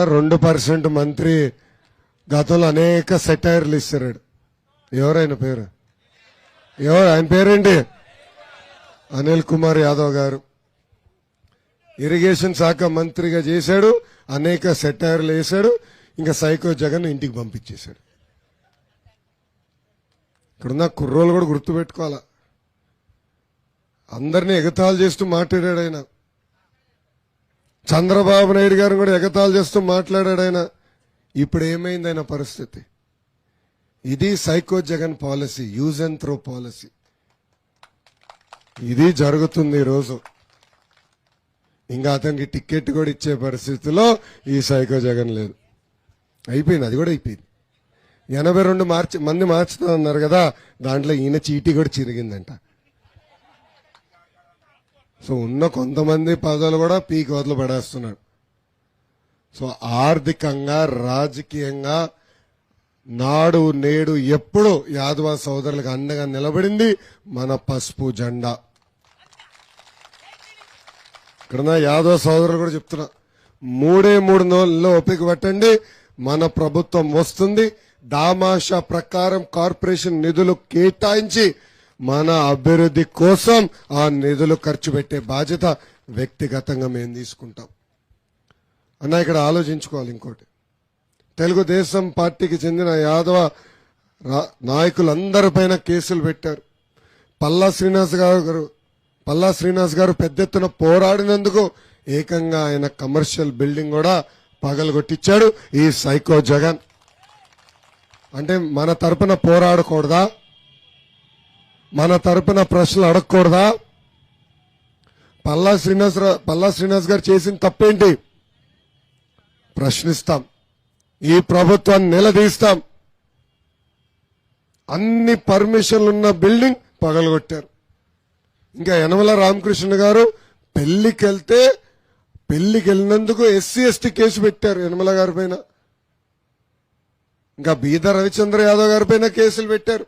రెండు పర్సెంట్ మంత్రి గతంలో అనేక సెటైర్లు ఇస్తారు ఎవరైన పేరు? ఎవరు? ఆయన పేరేంటి? అనిల్ కుమార్ యాదవ్ గారు. ఇరిగేషన్ శాఖ మంత్రిగా చేశాడు అనేక సెటైర్లు వేశాడు ఇంకా సైకో జగన్ ఇంటికి పంపించేశాడు. ఇక్కడున్న కుర్రోలు కూడా గుర్తుపెట్టుకోవాలా? అందరినీ ఎగతాలు చేస్తూ మాట్లాడాడు ఆయన. చంద్రబాబు నాయుడు గారు కూడా ఎగతాలు చేస్తూ మాట్లాడాడు ఆయన. ఇప్పుడు ఏమైంది ఆయన పరిస్థితి? ఇది psycho Jagan policy use and throw policy. ఇది జరుగుతుంది ఈరోజు ఇంకా అతనికి టికెట్ కూడా ఇచ్చే పరిస్థితిలో ఈ సైకో జగన్ లేదు. అయిపోయింది అది కూడా అయిపోయింది. ఎనభై రెండు మార్చి మంది మార్చుతా ఉన్నారు కదా దాంట్లో ఈయన చీటీ కూడా చిరిగిందంట. సో ఉన్న కొంతమంది పదవులు కూడా పీక్ వదిలి పడేస్తున్నాడు. సో ఆర్థికంగా రాజకీయంగా నాడు నేడు ఎప్పుడు యాదవ సోదరులకు అండగా నిలబడింది మన పసుపు జెండా. ఇక్కడ యాదవ సోదరులు కూడా చెప్తున్నా మూడే మూడు నెలల్లో ఓపిక పట్టండి మన ప్రభుత్వం వస్తుంది దామాషా ప్రకారం కార్పొరేషన్ నిధులు కేటాయించి మన అభివృద్ధి కోసం ఆ నిధులు ఖర్చు పెట్టే బాధ్యత వ్యక్తిగతంగా మేము తీసుకుంటాం. అన్న ఇక్కడ ఆలోచించుకోవాలి ఇంకోటి. తెలుగుదేశం పార్టీకి చెందిన యాదవ రా- నాయకులందరిపైన కేసులు పెట్టారు. పల్లా శ్రీనివాస్ గారు పల్లా శ్రీనివాస్ గారు పెద్ద ఎత్తున పోరాడినందుకు ఏకంగా ఆయన కమర్షియల్ బిల్డింగ్ కూడా పగలగొట్టించాడు ఈ సైకో జగన్. అంటే మన తరపున పోరాడకూడదా? మన తరపున ప్రశ్నలు అడగకూడదా? పల్లా శ్రీనివాస్ పల్లా శ్రీనివాస్ గారు చేసిన తప్పేంటి? ప్రశ్నిస్తాం. ఈ ప్రభుత్వాన్ని నిలదీస్తాం. అన్ని పర్మిషన్లు ఉన్న బిల్డింగ్ పగలగొట్టారు. ఇంకా యనమల రామకృష్ణ గారు పెళ్ళికి వెళ్తే పెళ్ళికి వెళ్ళినందుకు ఎస్సీ ఎస్టీ కేసు పెట్టారు యనమల గారి పైన. ఇంకా బీద రవిచంద్ర యాదవ్ గారి పైన కేసులు పెట్టారు.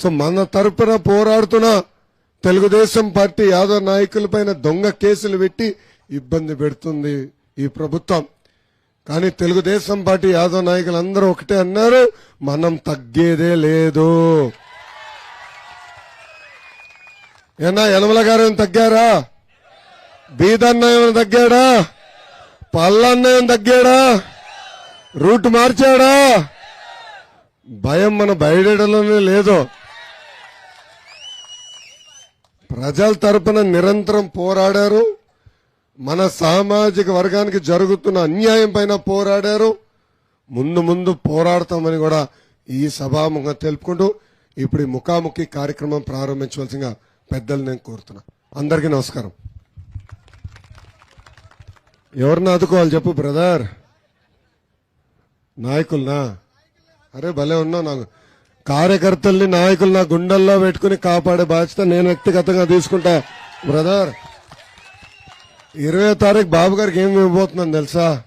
సో మన తరపున పోరాడుతున్న తెలుగుదేశం పార్టీ యాదవ్ నాయకులపైన దొంగ కేసులు పెట్టి ఇబ్బంది పెడుతుంది ఈ ప్రభుత్వం. కానీ తెలుగుదేశం పార్టీ యాదవ్ నాయకులు అందరూ ఒకటే అన్నారు మనం తగ్గేదే లేదు. ఏనా యనమల గారు తగ్గారా? బీదన్న ఏమైనా తగ్గాడా? పల్లన్న ఏమైనా తగ్గాడా? రూట్ మార్చాడా? భయం మన బయటలోనే లేదు. ప్రజల తరపున నిరంతరం పోరాడారు. మన సామాజిక వర్గానికి జరుగుతున్న అన్యాయం పైన పోరాడారు. ముందు ముందు పోరాడతామని కూడా ఈ సభాముఖంగా తెలుపుకుంటూ ఇప్పుడు ఈ ముఖాముఖి కార్యక్రమం ప్రారంభించవలసిందిగా పెద్దలు నేను కోరుతున్నా. అందరికీ నమస్కారం. ఎవరిని ఆదుకోవాలి చెప్పు బ్రదర్? నాయకులనా? అరే భలే ఉన్నావు నాకు. కార్యకర్తల్ని నాయకులు నా గుండెల్లో పెట్టుకుని కాపాడే బాధ్యత నేను వ్యక్తిగతంగా తీసుకుంటా. బ్రదర్ ఇరవై తారీఖు బాబు గారికి ఏమి ఇవ్వబోతున్నాను తెలుసా?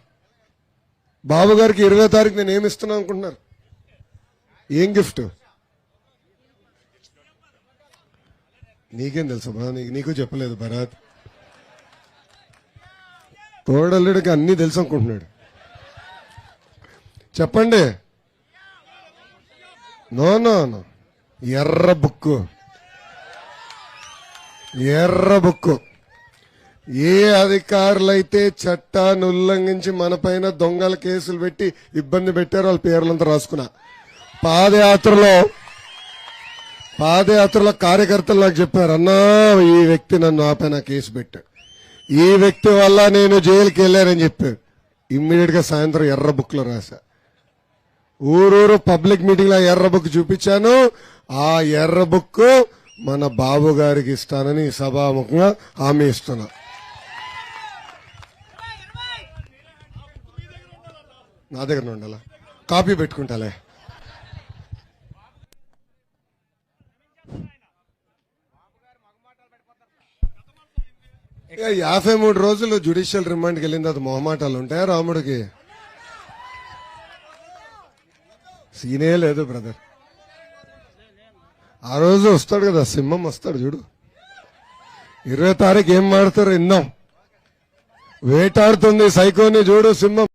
బాబు గారికి ఇరవై తారీఖు నేను ఏమి ఇస్తున్నాను అనుకుంటున్నారు? ఏం గిఫ్ట్? నీకేం తెలుసు నీకు నీకు చెప్పలేదు భరత్. తోడల్లుడికి అన్ని తెలుసు అనుకుంటున్నాడు. చెప్పండి. నో నో నో ఎర్ర బుక్కు ఎర్ర బుక్కు ఏ అధికారులైతే చట్టాన్ని ఉల్లంఘించి మన పైన దొంగల కేసులు పెట్టి ఇబ్బంది పెట్టారు వాళ్ళ పేర్లంతా రాసుకున్నా. పాదయాత్రలో పాదయాత్రలో కార్యకర్తలు నాకు చెప్పారు అన్నా ఈ వ్యక్తి నన్ను ఆపైన కేసు పెట్టాడు ఈ వ్యక్తి వల్ల నేను జైలుకి వెళ్ళానని చెప్పారు. ఇమ్మీడియట్గా సాయంత్రం ఎర్ర బుక్లో రాశా. ఊరూరు పబ్లిక్ మీటింగ్లో ఎర్ర బుక్ చూపించాను. ఆ ఎర్ర బుక్ మన బాబు గారికి ఇస్తానని సభాముఖంగా హామీ ఇస్తున్నా. నా దగ్గర ఉండాలా? కాపీ పెట్టుకుంటాలే. ఇక యాభై మూడు రోజులు జ్యుడిషియల్ రిమాండ్కి వెళ్ళిన తర్వాత మొహమాటాలు ఉంటాయా రాముడికి? సీనే లేదు బ్రదర్. ఆ రోజు వస్తాడు కదా సింహం వస్తాడు చూడు. ఇరవై తారీఖు ఏం మాడతారు ఇందాం వేటాడుతుంది సైకోని చూడు సింహం.